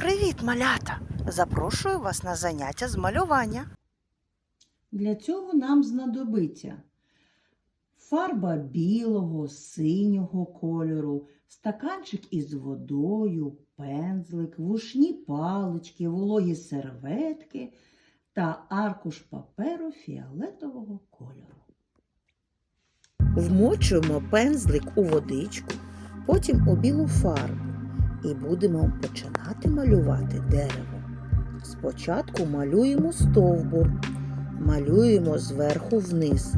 Привіт, малята! Запрошую вас на заняття з малювання. Для цього нам знадобиться фарба білого, синього кольору, стаканчик із водою, пензлик, вушні палички, вологі серветки та аркуш паперу фіолетового кольору. Вмочуємо пензлик у водичку, потім у білу фарбу і будемо починати малювати дерево. Спочатку малюємо стовбур, малюємо зверху вниз.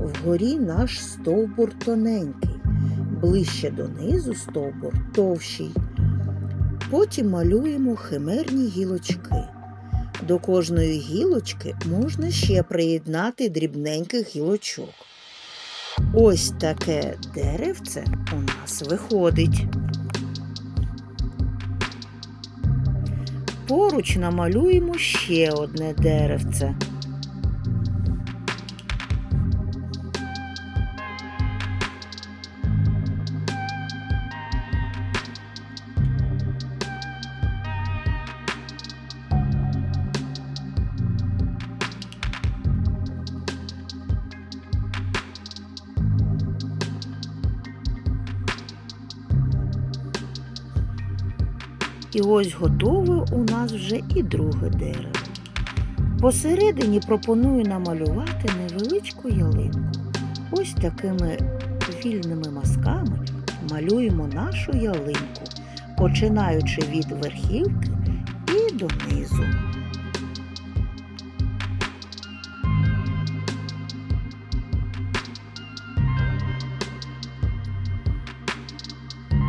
Вгорі наш стовбур тоненький, ближче донизу стовбур товщий. Потім малюємо химерні гілочки. До кожної гілочки можна ще приєднати дрібненьких гілочок. Ось таке деревце у нас виходить. Поруч намалюємо ще одне деревце. І ось готове у нас вже і друге дерево. Посередині пропоную намалювати невеличку ялинку. Ось такими вільними мазками малюємо нашу ялинку, починаючи від верхівки і донизу.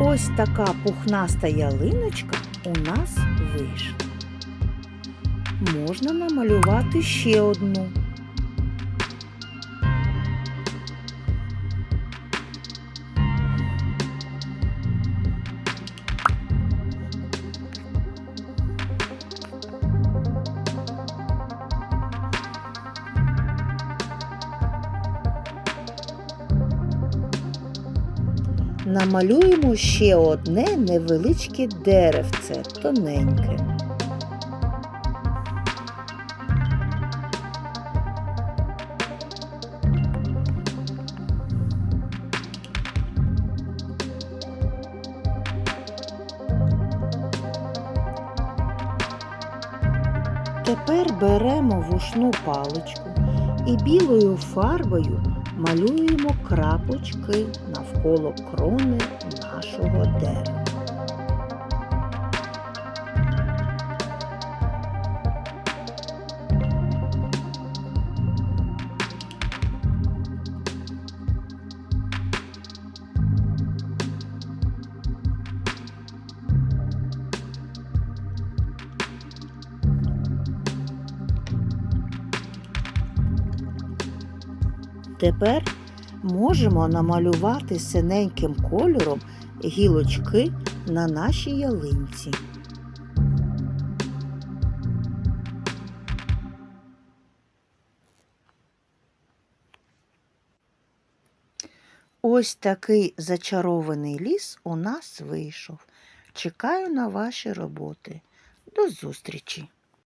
Ось така пухнаста ялиночка у нас вийшло. Можна намалювати ще одну. Намалюємо ще одне невеличке деревце, тоненьке. Тепер беремо вушну паличку і білою фарбою малюємо крапочки навколо крони нашого дерева. Тепер можемо намалювати синеньким кольором гілочки на нашій ялинці. Ось такий зачарований ліс у нас вийшов. Чекаю на ваші роботи. До зустрічі!